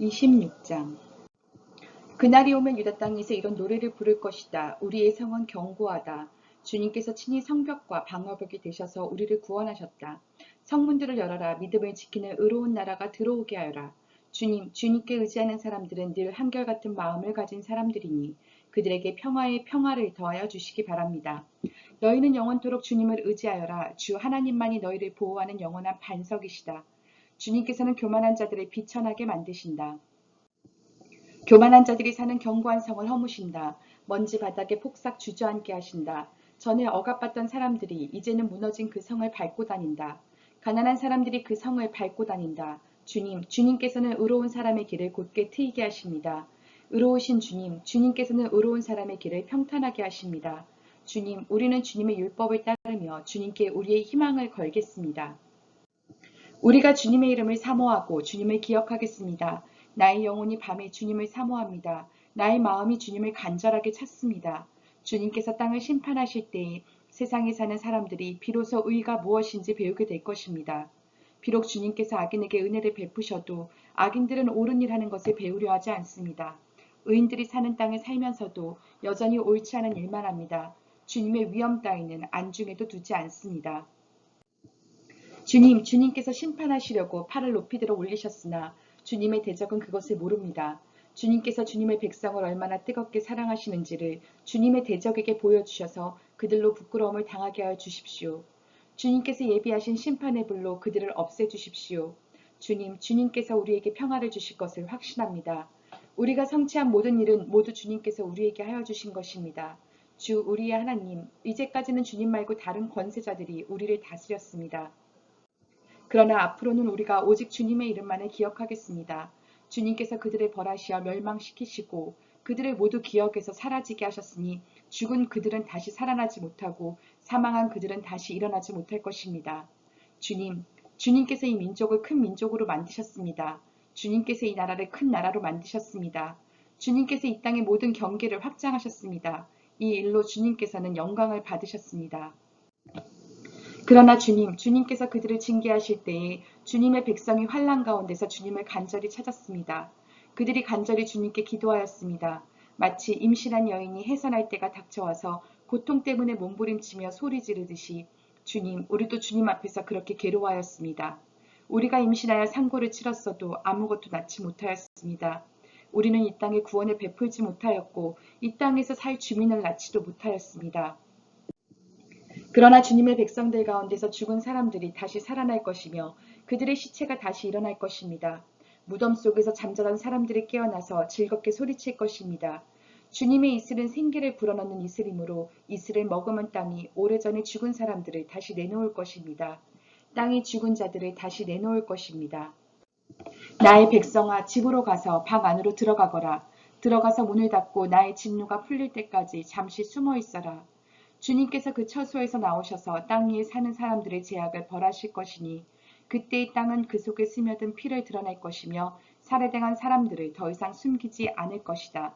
26장 그날이 오면 유다 땅에서 이런 노래를 부를 것이다. 우리의 성은 견고하다. 주님께서 친히 성벽과 방어벽이 되셔서 우리를 구원하셨다. 성문들을 열어라. 믿음을 지키는 의로운 나라가 들어오게 하여라. 주님, 주님께 의지하는 사람들은 늘 한결같은 마음을 가진 사람들이니 그들에게 평화의 평화를 더하여 주시기 바랍니다. 너희는 영원토록 주님을 의지하여라. 주 하나님만이 너희를 보호하는 영원한 반석이시다. 주님께서는 교만한 자들을 비천하게 만드신다. 교만한 자들이 사는 견고한 성을 허무신다. 먼지 바닥에 폭삭 주저앉게 하신다. 전에 억압받던 사람들이 이제는 무너진 그 성을 밟고 다닌다. 가난한 사람들이 그 성을 밟고 다닌다. 주님, 주님께서는 의로운 사람의 길을 곧게 트이게 하십니다. 의로우신 주님, 주님께서는 의로운 사람의 길을 평탄하게 하십니다. 주님, 우리는 주님의 율법을 따르며 주님께 우리의 희망을 걸겠습니다. 우리가 주님의 이름을 사모하고 주님을 기억하겠습니다. 나의 영혼이 밤에 주님을 사모합니다. 나의 마음이 주님을 간절하게 찾습니다. 주님께서 땅을 심판하실 때에 세상에 사는 사람들이 비로소 의가 무엇인지 배우게 될 것입니다. 비록 주님께서 악인에게 은혜를 베푸셔도 악인들은 옳은 일 하는 것을 배우려 하지 않습니다. 의인들이 사는 땅에 살면서도 여전히 옳지 않은 일만 합니다. 주님의 위험 따위는 안중에도 두지 않습니다. 주님, 주님께서 심판하시려고 팔을 높이 들어 올리셨으나 주님의 대적은 그것을 모릅니다. 주님께서 주님의 백성을 얼마나 뜨겁게 사랑하시는지를 주님의 대적에게 보여주셔서 그들로 부끄러움을 당하게 하여 주십시오. 주님께서 예비하신 심판의 불로 그들을 없애주십시오. 주님, 주님께서 우리에게 평화를 주실 것을 확신합니다. 우리가 성취한 모든 일은 모두 주님께서 우리에게 하여 주신 것입니다. 주 우리의 하나님, 이제까지는 주님 말고 다른 권세자들이 우리를 다스렸습니다. 그러나 앞으로는 우리가 오직 주님의 이름만을 기억하겠습니다. 주님께서 그들을 벌하시어 멸망시키시고 그들을 모두 기억에서 사라지게 하셨으니 죽은 그들은 다시 살아나지 못하고 사망한 그들은 다시 일어나지 못할 것입니다. 주님, 주님께서 이 민족을 큰 민족으로 만드셨습니다. 주님께서 이 나라를 큰 나라로 만드셨습니다. 주님께서 이 땅의 모든 경계를 확장하셨습니다. 이 일로 주님께서는 영광을 받으셨습니다. 그러나 주님, 주님께서 그들을 징계하실 때에 주님의 백성이 환란 가운데서 주님을 간절히 찾았습니다. 그들이 간절히 주님께 기도하였습니다. 마치 임신한 여인이 해산할 때가 닥쳐와서 고통 때문에 몸부림치며 소리 지르듯이 주님, 우리도 주님 앞에서 그렇게 괴로워하였습니다. 우리가 임신하여 상고를 치렀어도 아무것도 낳지 못하였습니다. 우리는 이 땅에 구원을 베풀지 못하였고 이 땅에서 살 주민을 낳지도 못하였습니다. 그러나 주님의 백성들 가운데서 죽은 사람들이 다시 살아날 것이며 그들의 시체가 다시 일어날 것입니다. 무덤 속에서 잠자던 사람들이 깨어나서 즐겁게 소리칠 것입니다. 주님의 이슬은 생기를 불어넣는 이슬이므로 이슬을 머금은 땅이 오래전에 죽은 사람들을 다시 내놓을 것입니다. 땅이 죽은 자들을 다시 내놓을 것입니다. 나의 백성아 집으로 가서 방 안으로 들어가거라. 들어가서 문을 닫고 나의 진노가 풀릴 때까지 잠시 숨어 있어라. 주님께서 그 처소에서 나오셔서 땅 위에 사는 사람들의 제약을 벌하실 것이니 그때 이 땅은 그 속에 스며든 피를 드러낼 것이며 살해당한 사람들을 더 이상 숨기지 않을 것이다.